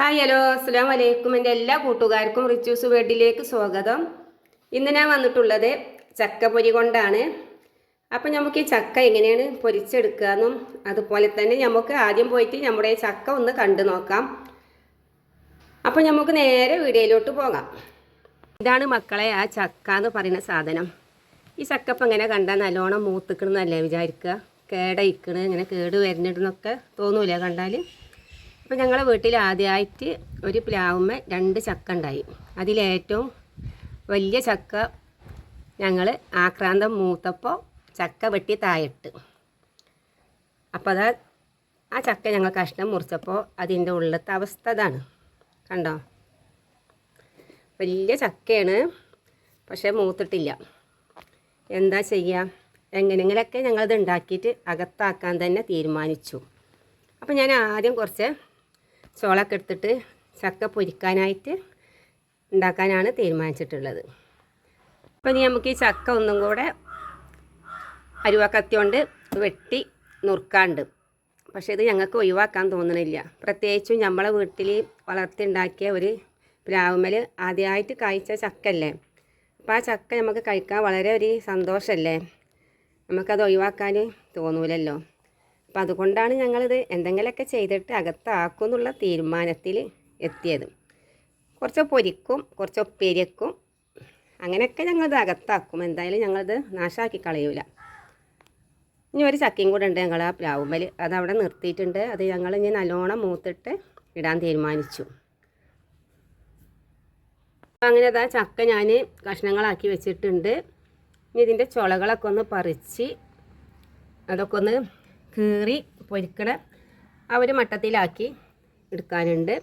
Hi hello അസ്സാം വലൈക്കും എന്റെ എല്ലാ കൂട്ടുകാർക്കും റിച്ചൂസ് വേഡിലേക്ക് സ്വാഗതം. ഇന്ന് ഞാൻ വന്നിട്ടുള്ളത് ചക്ക പൊരി കൊണ്ടാണ്. അപ്പം നമുക്ക് ഈ ചക്ക എങ്ങനെയാണ് പൊരിച്ചെടുക്കുക എന്നും അതുപോലെ തന്നെ നമുക്ക് ആദ്യം പോയിട്ട് നമ്മുടെ ചക്ക ഒന്ന് കണ്ടു നോക്കാം. അപ്പം നമുക്ക് നേരെ വീഡിയോയിലോട്ട് പോകാം. ഇതാണ് മക്കളെ ആ ചക്ക എന്ന് പറയുന്ന സാധനം. ഈ ചക്കപ്പം എങ്ങനെ കണ്ടാൽ നല്ലോണം മൂത്തിക്കണമെന്നല്ലേ വിചാരിക്കുക? കേടയിക്കണ് ഇങ്ങനെ കേട് വരുന്നിടുന്നൊക്കെ തോന്നൂല കണ്ടാൽ അപ്പോൾ ഞങ്ങൾ വീട്ടിൽ ആദ്യമായിട്ട് ഒരു പ്ലാവുമ്മ രണ്ട് ചക്ക ഉണ്ടായി. അതിലേറ്റവും വലിയ ചക്ക ഞങ്ങൾ ആക്രാന്തം മൂത്തപ്പോൾ ചക്ക വെട്ടി തായിട്ട് അപ്പോൾ അതാ ആ ചക്ക ഞങ്ങൾ കഷ്ണം മുറിച്ചപ്പോൾ അതിന്റെ ഉള്ളത്തെ അവസ്ഥ അതാണ്. കണ്ടോ? വലിയ ചക്കയാണ് പക്ഷേ മൂത്തിട്ടില്ല. എന്താ ചെയ്യുക എങ്ങനെങ്കിലൊക്കെ ഞങ്ങളത് ഉണ്ടാക്കിയിട്ട് അകത്താക്കാൻ തന്നെ തീരുമാനിച്ചു. അപ്പോൾ ഞാൻ ആദ്യം കുറച്ച് ചോളൊക്കെ എടുത്തിട്ട് ചക്ക പൊരിക്കാനായിട്ട് ഉണ്ടാക്കാനാണ് തീരുമാനിച്ചിട്ടുള്ളത്. അപ്പോൾ ഇനി നമുക്ക് ഈ ചക്ക ഒന്നും കൂടെ അരുവക്കത്തി കൊണ്ട് വെട്ടി നുറുക്കാണ്ട്. പക്ഷേ ഇത് ഞങ്ങൾക്ക് ഒഴിവാക്കാൻ തോന്നണില്ല. പ്രത്യേകിച്ചും നമ്മളെ വീട്ടിൽ വളർത്തിയുണ്ടാക്കിയ ഒരു പ്ലാവുമ്മൽ ആദ്യമായിട്ട് കായ്ച്ച ചക്കല്ലേ അപ്പോൾ ആ ചക്ക നമുക്ക് കഴിക്കാൻ വളരെ ഒരു സന്തോഷമല്ലേ? നമുക്കത് ഒഴിവാക്കാൻ തോന്നൂലല്ലോ. അപ്പം അതുകൊണ്ടാണ് ഞങ്ങളിത് എന്തെങ്കിലുമൊക്കെ ചെയ്തിട്ട് അകത്താക്കും എന്നുള്ള തീരുമാനത്തിൽ എത്തിയത്. കുറച്ച് പൊരിക്കും കുറച്ച് ഉപ്പേരിക്കും. അങ്ങനെയൊക്കെ ഞങ്ങളിത് അകത്താക്കും. എന്തായാലും ഞങ്ങളിത് നാശാക്കി കളയൂല. ഇനി ഒരു ചക്കയും കൂടെ ഉണ്ട് ഞങ്ങൾ ആ പ്ലാവുമ്പൽ അത് അവിടെ നിർത്തിയിട്ടുണ്ട്. അത് ഞങ്ങൾ ഇനി നല്ലോണം മൂത്തിട്ട് ഇടാൻ തീരുമാനിച്ചു. അങ്ങനെ അതാ ചക്ക ഞാൻ കഷ്ണങ്ങളാക്കി വെച്ചിട്ടുണ്ട്. ഇനി ഇതിന്റെ ചുളകളൊക്കെ ഒന്ന് പറിച്ച് അതൊക്കെ ഒന്ന് കീറി പൊരിക്കണ ആ ഒരു മട്ടത്തിലാക്കി എടുക്കാനുണ്ട്.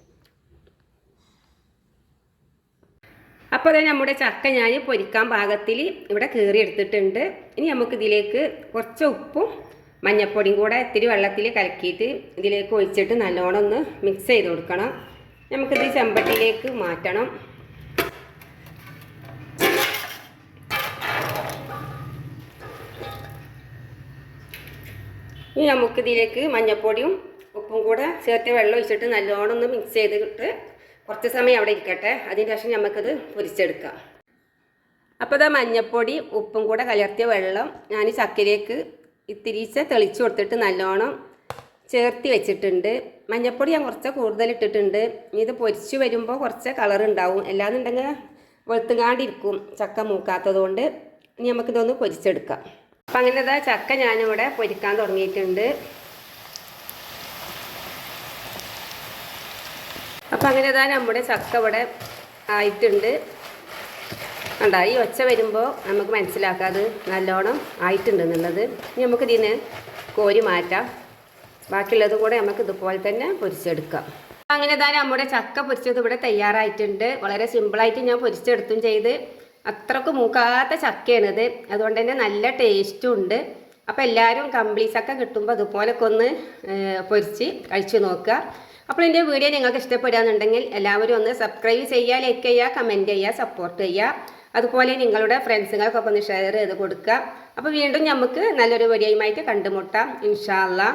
അപ്പോൾ അതെ നമ്മുടെ ചക്ക ഞാൻ പൊരിക്കാൻ പാകത്തിൽ ഇവിടെ കീറി എടുത്തിട്ടുണ്ട് ഇനി നമുക്ക് ഇതിലേക്ക് കുറച്ച് ഉപ്പും മഞ്ഞപ്പൊടിയും കൂടെ ഇത്തിരി വെള്ളത്തിൽ കലക്കിയിട്ട് ഇതിലേക്ക് ഒഴിച്ചിട്ട് നല്ലോണം ഒന്ന് മിക്സ് ചെയ്ത് കൊടുക്കണം. നമുക്കിത് ചെമ്പട്ടിയിലേക്ക് മാറ്റണം. ഇനി നമുക്ക് ഇതിലേക്ക് മഞ്ഞൾപ്പൊടിയും ഉപ്പും കൂടെ ചേർത്ത് വെള്ളം ഒഴിച്ചിട്ട് നല്ലോണം ഒന്ന് മിക്സ് ചെയ്തിട്ട് കുറച്ച് സമയം അവിടെ ഇരിക്കട്ടെ. അതിന് ശേഷം നമുക്കത് പൊരിച്ചെടുക്കാം. അപ്പോൾ ഇതാ മഞ്ഞൾപ്പൊടി ഉപ്പും കൂടെ കലർത്തിയ വെള്ളം ഞാൻ ചക്കയിലേക്ക് ഇത്തിരീച്ച തെളിച്ച് കൊടുത്തിട്ട് നല്ലോണം ചേർത്തി വെച്ചിട്ടുണ്ട്. മഞ്ഞൾപ്പൊടി ഞാൻ കുറച്ച് കൂടുതൽ ഇട്ടിട്ടുണ്ട്. ഇത് പൊരിച്ച് വരുമ്പോൾ കുറച്ച് കളർ ഉണ്ടാവും. അല്ലാന്നുണ്ടെങ്കിൽ വെളുത്തുകാണ്ടിരിക്കും ചക്ക മൂക്കാത്തത് കൊണ്ട്. ഇനി നമുക്കിതൊന്ന് പൊരിച്ചെടുക്കാം. അപ്പം അങ്ങനെ ഇതാ ചക്ക ഞാനിവിടെ പൊരിക്കാൻ തുടങ്ങിയിട്ടുണ്ട്. അപ്പം അങ്ങനെ ഇതാ നമ്മുടെ ചക്ക ഇവിടെ ആയിട്ടുണ്ട്. കണ്ട ഈ ഒച്ച വരുമ്പോൾ നമുക്ക് മനസ്സിലാക്കാം അത് നല്ലോണം ആയിട്ടുണ്ട് എന്നുള്ളത്. ഇനി നമുക്ക് ഇതിന് കോരി മാറ്റാം. ബാക്കിയുള്ളതും കൂടെ നമുക്ക് ഇതുപോലെ തന്നെ പൊരിച്ചെടുക്കാം. അങ്ങനെ ഇതാ നമ്മുടെ ചക്ക പൊരിച്ചത് ഇവിടെ തയ്യാറായിട്ടുണ്ട്. വളരെ സിമ്പിളായിട്ട് ഞാൻ പൊരിച്ചെടുത്തും ചെയ്ത്. അത്രയ്ക്ക് മൂക്കാത്ത ചക്കയാണിത് അതുകൊണ്ട് തന്നെ നല്ല ടേസ്റ്റും ഉണ്ട്. അപ്പോൾ എല്ലാവരും കമ്പിളി ചക്ക കിട്ടുമ്പോൾ അതുപോലൊക്കെ ഒന്ന് പൊരിച്ച് കഴിച്ചു നോക്കുക. അപ്പോൾ എന്റെ വീഡിയോ നിങ്ങൾക്ക് ഇഷ്ടപ്പെടുകയാണെന്നുണ്ടെങ്കിൽ എല്ലാവരും ഒന്ന് സബ്സ്ക്രൈബ് ചെയ്യുക ലൈക്ക് ചെയ്യുക കമന്റ് ചെയ്യുക സപ്പോർട്ട് ചെയ്യുക. അതുപോലെ നിങ്ങളുടെ ഫ്രണ്ട്സുകൾക്കൊക്കെ ഒന്ന് ഷെയർ ചെയ്ത് കൊടുക്കുക. അപ്പോൾ വീണ്ടും നമുക്ക് നല്ലൊരു വീഡിയോയുമായിട്ട് കണ്ടുമുട്ടാം. ഇൻഷാല്ലാ